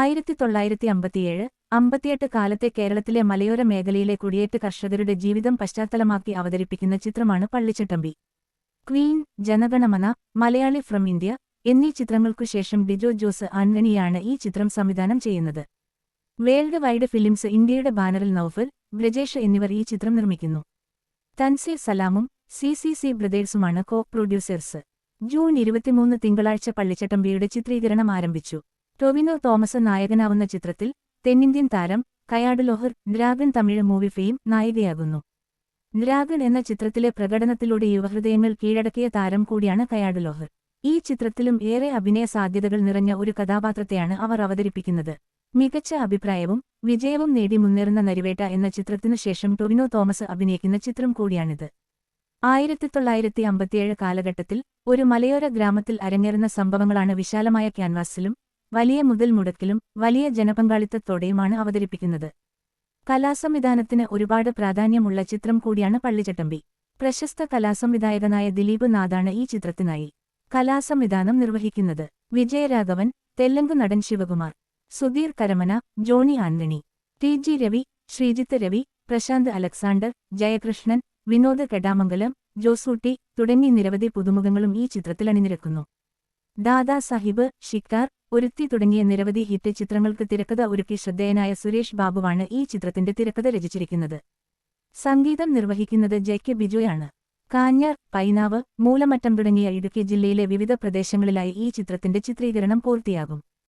ആയിരത്തി തൊള്ളായിരത്തി അമ്പത്തിയേഴ് അമ്പത്തിയെട്ട് കാലത്തെ കേരളത്തിലെ മലയോര മേഖലയിലെ കുടിയേറ്റ കർഷകരുടെ ജീവിതം പശ്ചാത്തലമാക്കി അവതരിപ്പിക്കുന്ന ചിത്രമാണ് Pallichattambi. Queen Janaganamana Malayali from India എന്നീ ചിത്രങ്ങൾക്കു ശേഷം ബിജോ ജോസ് ആന്റണിയാണ് ഈ ചിത്രം സംവിധാനം ചെയ്യുന്നത്. വേൾഡ് വൈഡ് ഫിലിംസ് ഇന്ത്യയുടെ ബാനറിൽ നൌഫൽ ബ്രജേഷ് എന്നിവർ ഈ ചിത്രം നിർമ്മിക്കുന്നു. തൻസീർ സലാമും സി സി സി ബ്രദേഴ്സുമാണ് കോ പ്രൊഡ്യൂസേഴ്സ് ജൂൺ ഇരുപത്തിമൂന്ന് തിങ്കളാഴ്ച പള്ളിച്ചട്ടമ്പിയുടെ ചിത്രീകരണം ആരംഭിച്ചു. ടൊവിനോ തോമസ് നായകനാവുന്ന ചിത്രത്തിൽ തെന്നിന്ത്യൻ താരം Kayadu Lohar Dragon Tamil movie fame നായികയാകുന്നു. Dragon എന്ന ചിത്രത്തിലെ പ്രകടനത്തിലൂടെ യുവഹൃദയങ്ങൾ കീഴടക്കിയ താരം കൂടിയാണ് കയാട് ലോഹർ. ഈ ചിത്രത്തിലും ഏറെ അഭിനയ സാധ്യതകൾ നിറഞ്ഞ ഒരു കഥാപാത്രത്തെയാണ് അവർ അവതരിപ്പിക്കുന്നത്. മികച്ച അഭിപ്രായവും വിജയവും നേടി മുന്നേറുന്ന നരിവേട്ട എന്ന ചിത്രത്തിനു ശേഷം ടൊവിനോ തോമസ് അഭിനയിക്കുന്ന ചിത്രം കൂടിയാണിത്. ആയിരത്തി തൊള്ളായിരത്തി അമ്പത്തിയേഴ് കാലഘട്ടത്തിൽ ഒരു മലയോര ഗ്രാമത്തിൽ അരങ്ങേറുന്ന സംഭവങ്ങളാണ് വിശാലമായ ക്യാൻവാസിലും വലിയ മുതൽ മുടക്കിലും വലിയ ജനപങ്കാളിത്തത്തോടെയുമാണ് അവതരിപ്പിക്കുന്നത്. കലാസംവിധാനത്തിന് ഒരുപാട് പ്രാധാന്യമുള്ള ചിത്രം കൂടിയാണ് പള്ളിച്ചട്ടമ്പി. പ്രശസ്ത കലാസംവിധായകനായ ദിലീപ് നാഥാണ് ഈ ചിത്രത്തിനായി കലാസംവിധാനം നിർവഹിക്കുന്നത്. വിജയരാഘവൻ തെലുങ്ക് നടൻ ശിവകുമാർ സുധീർ കരമന ജോണി ആന്റണി ടി ജി രവി ശ്രീജിത്ത് രവി പ്രശാന്ത് അലക്സാണ്ടർ ജയകൃഷ്ണൻ വിനോദ് കെടാമംഗലം ജോസൂട്ടി തുടങ്ങി നിരവധി പുതുമുഖങ്ങളും ഈ ചിത്രത്തിൽ അണിനിരക്കുന്നു. ദാദാ സാഹിബ് ഷിക്കാർ ഒരുത്തി തുടങ്ങിയ നിരവധി ഹിറ്റ് ചിത്രങ്ങൾക്ക് തിരക്കഥ ഒരുക്കി ശ്രദ്ധേയനായ സുരേഷ് ബാബുവാണ് ഈ ചിത്രത്തിന്റെ തിരക്കഥ രചിച്ചിരിക്കുന്നത്. സംഗീതം നിർവഹിക്കുന്നത് ജെ കെ ബിജോയാണ്. കാഞ്ഞാർ പൈനാവ് മൂലമറ്റം തുടങ്ങിയ ഇടുക്കി ജില്ലയിലെ വിവിധ പ്രദേശങ്ങളിലായി ഈ ചിത്രത്തിന്റെ ചിത്രീകരണം പൂർത്തിയാകും.